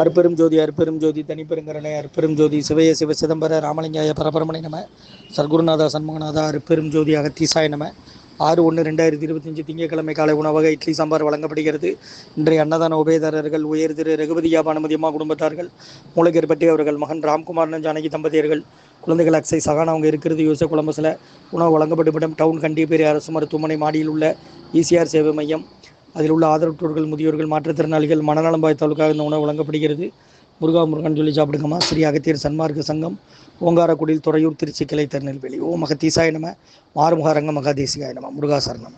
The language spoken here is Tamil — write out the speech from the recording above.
அற்பெரும் ஜோதி அற்பெரும் ஜோதி தனிப்பெருங்கரணை அற்பெரும் ஜோதி சிவய சிவ சிதம்பர ராமலிங்காய பரபரமணை நம சர்க்குருநாதா சண்முகநாதா அற்பெரும் ஜோதி அகத்தீசாய நம. ஆறு ஒன்று ரெண்டாயிரத்தி இருபத்தஞ்சு திங்கட்கிழமை காலை உணவக இட்லி சாம்பார் வழங்கப்படுகிறது. இன்றைய அன்னதான உபயதாரர்கள் உயர் திரு ரகுபதியா பானுமதியம்மா குடும்பத்தார்கள் மூலகேற்பட்டி அவர்கள் மகன் ராம்குமார் ஜானகி தம்பதியர்கள் குழந்தைகள் அக்ஸை சகான் அவங்க இருக்கிறது யூசப் கொலம்பஸில் உணவு வழங்கப்பட்டுவிடும் டவுன் கண்டிப்பேரி அரசு மருத்துவமனை மாடியில் உள்ள இசிஆர் சேவை மையம் அதில் உள்ள ஆதரவற்றோர்கள் முதியோர்கள் மாற்றுத்திறனாளிகள் மனநலம் பாய்த்தவர்களுக்காக இந்த உணவு வழங்கப்படுகிறது. முருகா முருகன் சொல்லி சாப்பிடுங்கம்மா. ஸ்ரீ அகத்தியர் சன்மார்க்க சங்கம் ஓங்காரக்குடியில் துறையூர் திருச்சி கிளை திருநெல்வேலி ஓ மகத்தீசாய நம மாறுமுகாரங்க மகாதேசிகாய நம முருகா சரணம்.